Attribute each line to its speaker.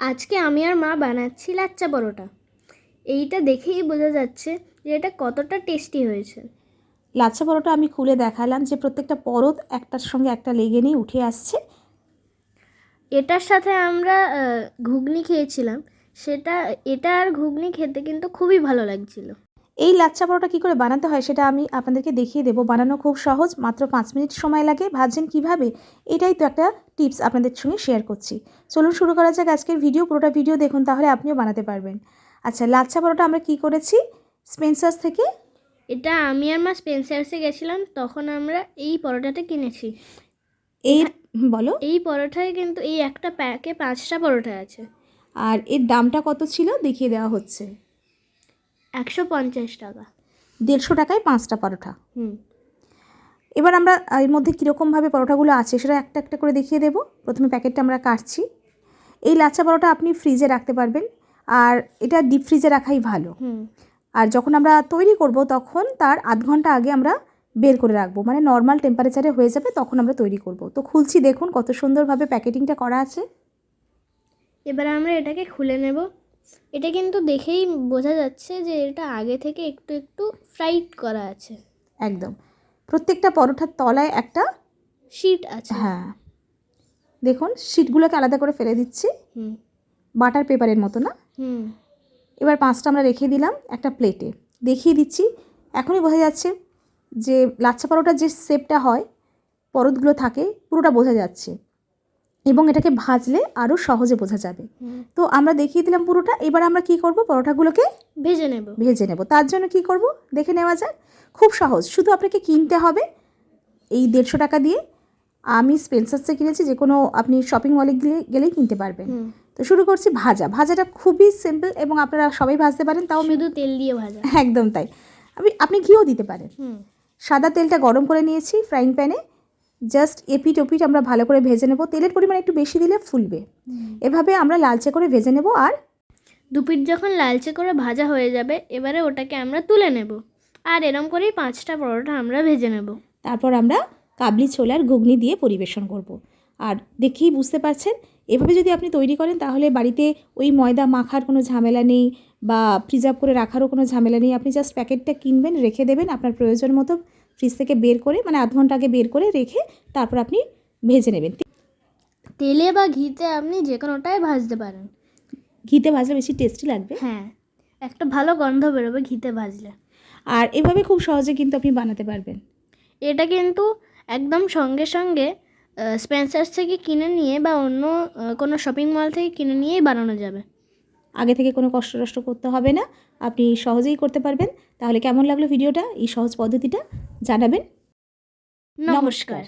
Speaker 1: আজকে আমি আর মা বানাচ্ছি লাচ্চা পরোটা। এইটা দেখেই বোঝা যাচ্ছে যে এটা কতটা টেস্টি হয়েছে।
Speaker 2: লাচ্ছা পরোটা আমি খুলে দেখালাম যে প্রত্যেকটা পরত একটার সঙ্গে একটা লেগে নিয়ে উঠে আসছে।
Speaker 1: এটার সাথে আমরা ঘুগনি খেয়েছিলাম। সেটা এটা আর ঘুগনি খেতে কিন্তু খুবই ভালো লাগছিল।
Speaker 2: এই লাচ্চা পরোটা কী করে বানাতে হয় সেটা আমি আপনাদেরকে দেখিয়ে দেবো। বানানো খুব সহজ মাত্র পাঁচ মিনিট সময় লাগে। ভাবছেন কীভাবে? এটাই তো একটা টিপস আপনাদের সঙ্গে শেয়ার করছি। চলুন শুরু করা যাক আজকের ভিডিও পুরোটা ভিডিও দেখুন তাহলে আপনিও বানাতে পারবেন। আচ্ছা লাচ্ছা পরোটা আমরা কি করেছি? স্পেন্সার্স থেকে?
Speaker 1: এটা আমি আর মা স্পেন্সার্সে গেছিলাম তখন আমরা এই পরোটাটা কিনেছি।
Speaker 2: এই বলো?
Speaker 1: এই পরোটায় কিন্তু এই একটা প্যাকে পাঁচটা পরোটা আছে।
Speaker 2: আর এর দামটা কত ছিল? দেখিয়ে দেওয়া হচ্ছে।
Speaker 1: একশো পঞ্চাশ টাকা।
Speaker 2: দেড়শো টাকায় পাঁচটা পরোটা।
Speaker 1: হুম।
Speaker 2: এবার আমরা এর মধ্যে কীরকমভাবে পরোটাগুলো আছে সেটা একটা একটা করে দেখিয়ে দেবো। প্রথমে প্যাকেটটা আমরা কাটছি। এই লাচ্ছা পরোটা আপনি ফ্রিজে রাখতে পারবেন। আর এটা ডিপ ফ্রিজে রাখাই ভালো। আর যখন আমরা তৈরি করব তখন তার আধ ঘণ্টা আগে আমরা বের করে রাখব। মানে নর্মাল টেম্পারেচারে হয়ে যাবে তখন আমরা তৈরি করব। তো খুলছি দেখুন কত সুন্দরভাবে প্যাকেটিংটা করা আছে।
Speaker 1: এবার আমরা এটাকে খুলে নেব। এটা কিন্তু দেখেই বোঝা যাচ্ছে যে এটা আগে থেকে একটু একটু ফ্রাইড করা আছে।
Speaker 2: একদম। প্রত্যেকটা পরোটার তলায় একটা
Speaker 1: শিট আছে।
Speaker 2: হ্যাঁ। দেখুন শিটগুলোকে আলাদা করে ফেলে দিচ্ছি।
Speaker 1: হুম।
Speaker 2: বাটার পেপারের মতো না?
Speaker 1: হুম।
Speaker 2: এবার পাঁচটা আমরা রেখে দিলাম একটা প্লেটে দেখিয়ে দিচ্ছি। এখনই বোঝা যাচ্ছে যে লাচ্ছা পরোটার যে শেপটা হয় পরতগুলো থাকে পুরোটা বোঝা যাচ্ছে। এবং এটাকে ভাজলে আরও সহজে বোঝা যাবে। তো আমরা দেখিয়ে দিলাম পুরোটা এবার আমরা কি করব? পরোটাগুলোকে
Speaker 1: ভেজে নেব।
Speaker 2: ভেজে নেব। তার জন্য কি করব? দেখে নেওয়া যাক। খুব সহজ। শুধু আপনাকে কিনতে হবে এই দেড়শো টাকা দিয়ে। আমি স্পেন্সার্সে কিনেছি যে কোনো আপনি শপিং মলে গেলে গেলেই কিনতে পারবেন। তো শুরু করছি ভাজা। ভাজাটা খুবই সিম্পল এবং আপনারা সবাই ভাজতে পারেন তাও
Speaker 1: শুধু তেল দিয়ে ভাজা।
Speaker 2: একদম তাই। আমি আপনি ঘিও দিতে পারেন। সাদা তেলটা গরম করে নিয়েছি ফ্রাইং প্যানে জাস্ট এপিট ওপিট আমরা ভালো করে ভেজে নেব। তেলের পরিমাণ একটু বেশি দিলে ফুলবে। এভাবে আমরা লালচে করে ভেজে নেব আর
Speaker 1: দুপিট যখন লালচে করে ভাজা হয়ে যাবে এবারে ওটাকে আমরা তুলে নেব। আর এরম করেই পাঁচটা পরোটা আমরা ভেজে নেব।
Speaker 2: তারপর আমরা কাবলি ছোলার ঘুগনি দিয়ে পরিবেশন করব। আর দেখেই বুঝতে পারছেন এভাবে যদি আপনি তৈরি করেন তাহলে বাড়িতে ওই ময়দা মাখার কোনো ঝামেলা নেই বা প্রিজার্ভ করে রাখারও কোনো ঝামেলা নেই। আপনি জাস্ট প্যাকেটটা কিনবেন রেখে দেবেন আপনার প্রয়োজন মতো ফ্রিজ থেকে বের করে মানে আধ ঘণ্টা আগে বের করে রেখে তারপর আপনি ভেজে নেবেন।
Speaker 1: তেলে বা ঘিতে আপনি যে কোনোটাই ভাজতে পারেন।
Speaker 2: ঘিতে ভাজলে বেশি টেস্টি লাগবে।
Speaker 1: হ্যাঁ একটা ভালো গন্ধ বেরোবে ঘিতে ভাজলে।
Speaker 2: আর এভাবে খুব সহজে কিন্তু আপনি বানাতে পারবেন।
Speaker 1: এটা কিন্তু একদম সঙ্গে সঙ্গে স্পেন্সার্স থেকে কিনে নিয়ে বা অন্য কোনো শপিং মল থেকে কিনে নিয়েই বানানো যাবে।
Speaker 2: আগে থেকে কোনো কষ্ট টষ্ট করতে হবে না। আপনি সহজেই করতে পারবেন। তাহলে কেমন লাগল ভিডিওটা? এই সহজ পদ্ধতিটা? জানাবেন।
Speaker 1: নমস্কার।